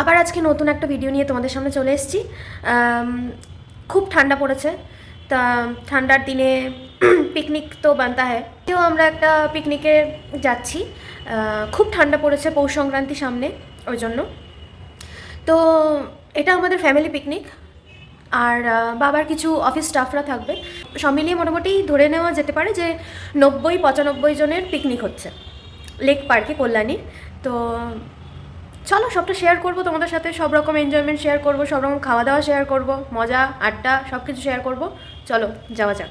আবার আজকে নতুন একটা ভিডিও নিয়ে তোমাদের সামনে চলে এসেছি। খুব ঠান্ডা পড়েছে। তা, ঠান্ডার দিনে পিকনিক তো বানতা হয় কেউ আমরা একটা পিকনিকে যাচ্ছি খুব ঠান্ডা পড়েছে পৌষ সংক্রান্তি সামনে, ওই জন্য। তো, এটা আমাদের ফ্যামিলি পিকনিক আর বাবার কিছু অফিস স্টাফরা থাকবে। সব মিলিয়ে মোটামুটি ধরে নেওয়া যেতে পারে যে নব্বই পঁচানব্বই জনের পিকনিক হচ্ছে। লেক পার্কে কল্যাণী। তো চলো সবটা শেয়ার করব, তোমাদের সাথে সব রকম এনজয়মেন্ট শেয়ার করব, সব রকম খাওয়া দাওয়া শেয়ার করব, মজা, আড্ডা সব কিছু শেয়ার করব। চলো, যাওয়া যাক।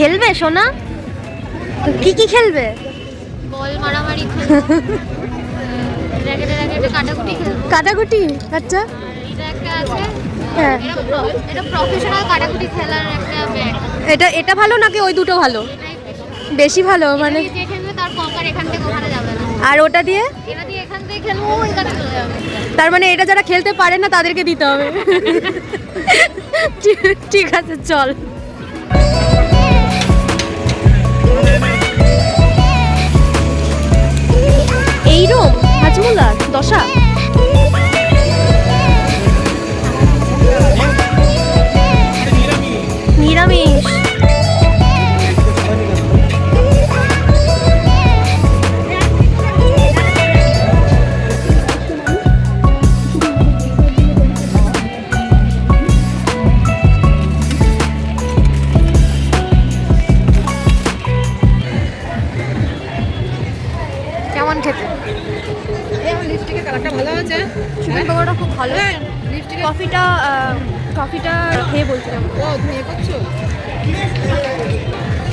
খেলবে সোনা? কি কি খেলবে? বল মারামারি কাটাকুটি কাটাকুটি? আচ্ছা। এটা একটা আছে। হ্যাঁ। এটা প্রফেশনাল কাটাকুটি খেলার একটা ব্যাগ এটা এটা ভালো নাকি ওই দুটো ভালো? বেশি ভালো মানে? যে খেলবে তার কঙ্কার এখান থেকে ওখানে যাবে না। আর ওটা দিয়ে? এটা দিয়ে এখান থেকে খেলব ওইখানে চলে যাবে। তার মানে এটা যারা খেলতে পারে না তাদেরকে দিতে হবে। ঠিক আছে চল।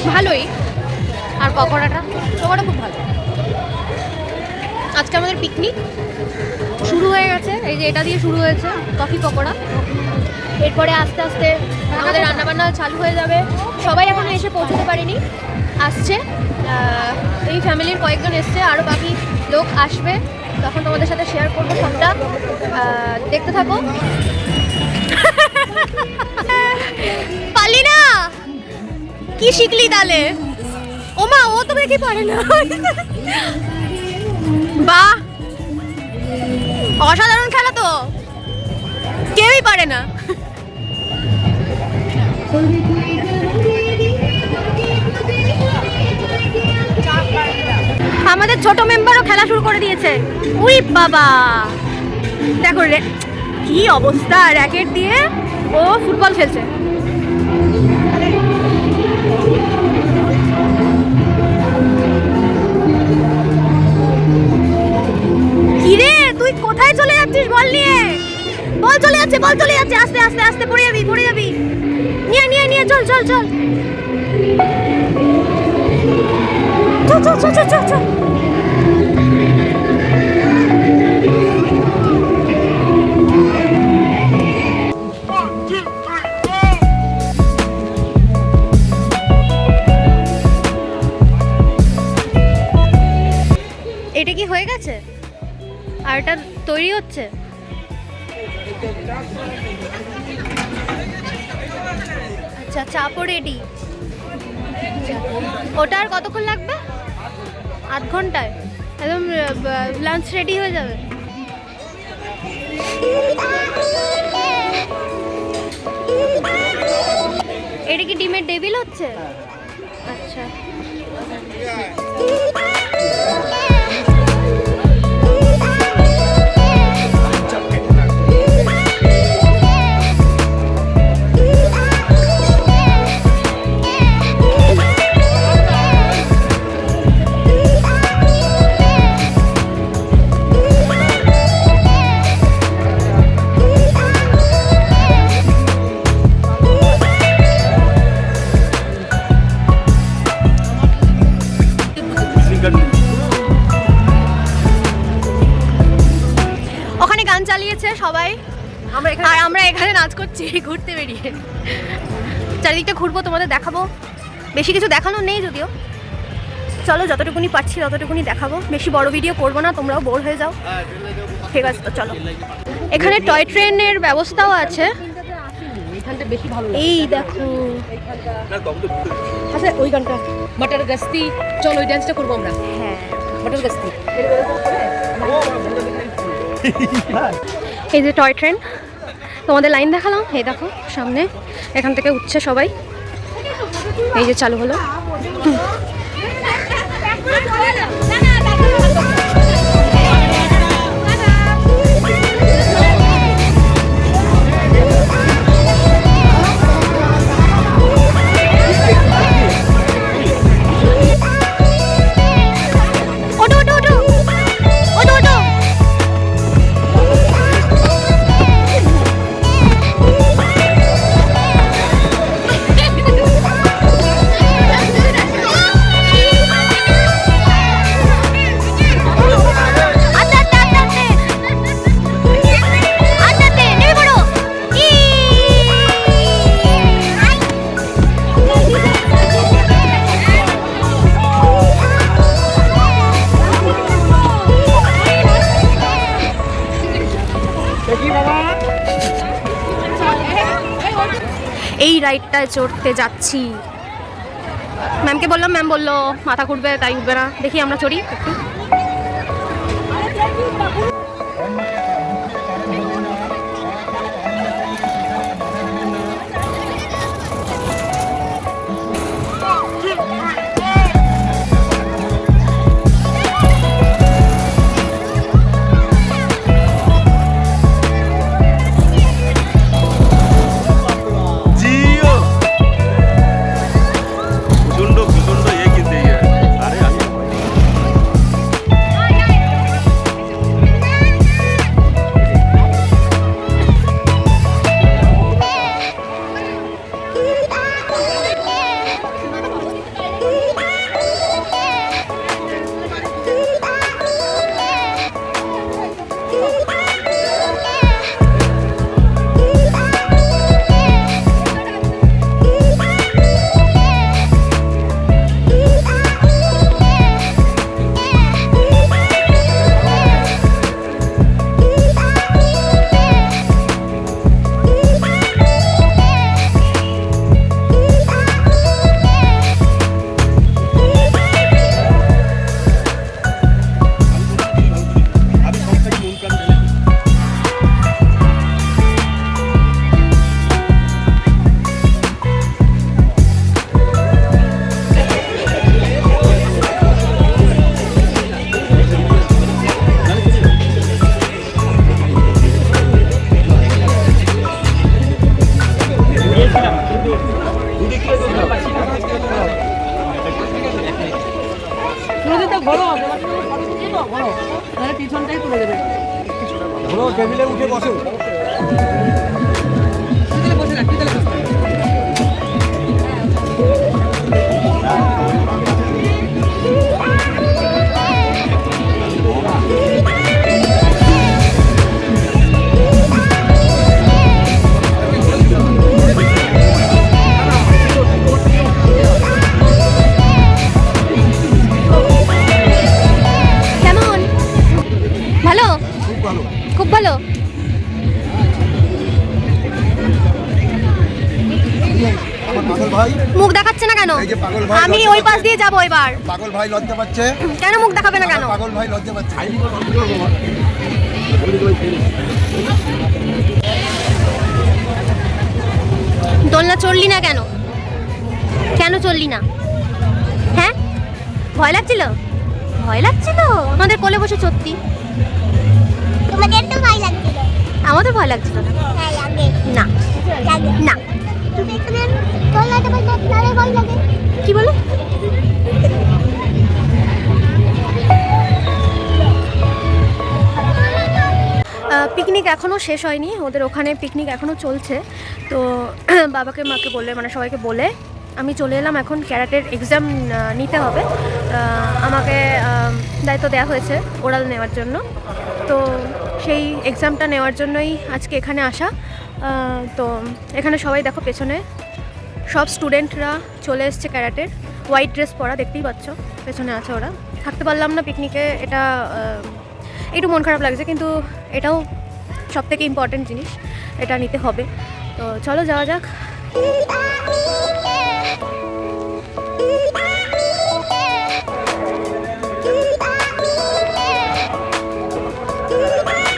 ভালোই। আর পকোড়াটা? পকোড়া খুব ভালো। আজকে আমাদের পিকনিক শুরু হয়ে গেছে। এই যে এটা দিয়ে শুরু হয়েছে কফি পকোড়া। এরপরে আস্তে আস্তে আমাদের রান্নাবান্না চালু হয়ে যাবে। সবাই এখনও এসে পৌঁছতে পারিনি। আসছে। এই ফ্যামিলির কয়েকজন এসছে। আরও বাকি লোক আসবে। তখন তোমাদের সাথে শেয়ার করব সবটা। দেখতে থাকো। কি শিখলি তাহলে ও মা ও তো দেখি পারে না। বাহ! অসাধারণ খেলা তো। কেউই পারে না। আমাদের ছোট মেম্বারও খেলা শুরু করে দিয়েছে। উই বাবা! দেখো কি অবস্থা, র্যাকেট দিয়ে ও ফুটবল খেলছে। তুই কোথায় চলে যাচ্ছিস বল নিয়ে? বল চলে যাচ্ছে, বল চলে যাচ্ছে। আস্তে আস্তে আস্তে, পড়ে যাবি পড়ে যাবি। নিয়ে নিয়ে নিয়ে, চল চল চল। চল চল চল চল চল আর এটা তৈরি হচ্ছে? আচ্ছা চাপও রেডি ওটা আর কতক্ষণ লাগবে? আধ ঘন্টায়। একদম লাঞ্চ রেডি হয়ে যাবে। এটা কি ডিমের টেবিল হচ্ছে? আচ্ছা। চারিদিকটা ঘুরবো তোমাদের দেখাবো। বেশি কিছু দেখানো নেই যদিও। চলো যতটুকুনি পাচ্ছি ততটুকুনি দেখাবো। বেশি বড় ভিডিও করব না তোমরাও বোর হয়ে যাও। ঠিক আছে তো চলো। এখানে টয় ট্রেনের ব্যবস্থাও আছে। এখানটা বেশি ভালো এই দেখো। আচ্ছা ওই গানটা। মটর গাস্তি। চলো ওই ডান্সটা করব আমরা। হ্যাঁ। মটর গাস্তি। এই যে টয় ট্রেন। তোমাদের লাইন দেখালাম এই দেখো সামনে এখান থেকে উঠছে সবাই এই যে চালু হলো এই চড়তে যাচ্ছি। ম্যামকে বললাম ম্যাম বলল, মাথা ঘুরবে, তাই উঠবে না। দেখি আমরা চড়ি একটু। ভালো। খুব ভালো? মুখ দেখাচ্ছে না কেন? আমি ওই পাশ দিয়ে যাব এবার। পাগল ভাই লজ্জা পাচ্ছে। কেন মুখ দেখাবে না কেন? পাগল ভাই লজ্জা পাচ্ছে। দোলনা চললি না কেন? কেন চললি না? হ্যাঁ? ভয় লাগছিল? ভয় লাগছিল? আমাদের কোলে বসে সত্যি তোমাদের তো ভয় লাগছিল আমাদের ভয় লাগছিল না। লাগে। না। লাগে। না। কি বলে? পিকনিক এখনও শেষ হয়নি। ওদের ওখানে পিকনিক এখনও চলছে। তো বাবাকে মাকে বলে মানে সবাইকে বলে আমি চলে এলাম এখন ক্যারাটের এক্সাম নিতে হবে। আমাকে দায়িত্ব দেওয়া হয়েছে ওরাল নেওয়ার জন্য। তো সেই এক্সামটা নেওয়ার জন্যই আজকে এখানে আসা। তো এখানে সবাই দেখো পেছনে। সব স্টুডেন্টরা চলে এসছে ক্যারাটের হোয়াইট ড্রেস পরা, দেখতেই পাচ্ছ, পেছনে আছে ওরা। থাকতে পারলাম না পিকনিকে এটা একটু মন খারাপ লাগছে, কিন্তু এটাও সব থেকে ইম্পর্টেন্ট জিনিস, এটা নিতে হবে। তো চলো যাওয়া যাক। Woo!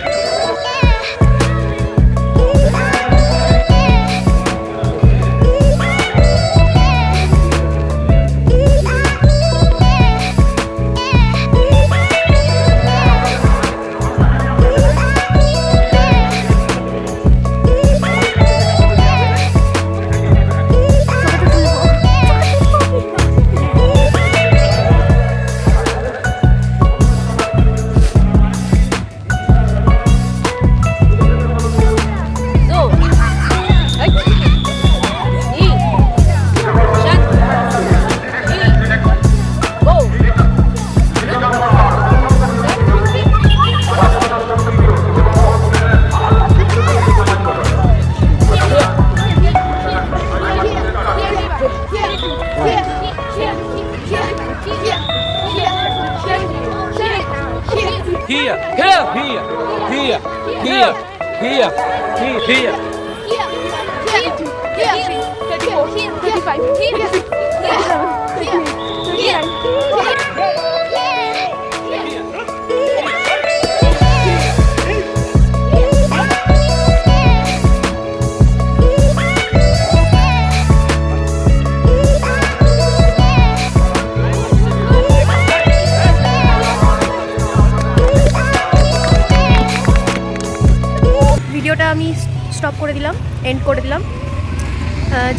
ভিডিওটা আমি স্টপ করে দিলাম এন্ড করে দিলাম।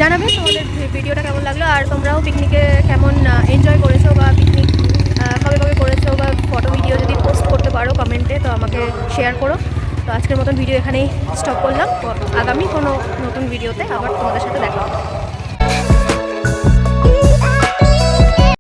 জানাবে তোমাদের ভিডিওটা কেমন লাগল, আর তোমরাও পিকনিকে কেমন এনজয় করেছ বা পিকনিক কবে কবে করেছ বা ফটো ভিডিও যদি পোস্ট করতে পারো কমেন্টে তো আমাকে শেয়ার করো। তো আজকের মতন ভিডিও এখানেই স্টপ করলাম। আগামী কোনো নতুন ভিডিওতে আবার তোমাদের সাথে দেখা হবে।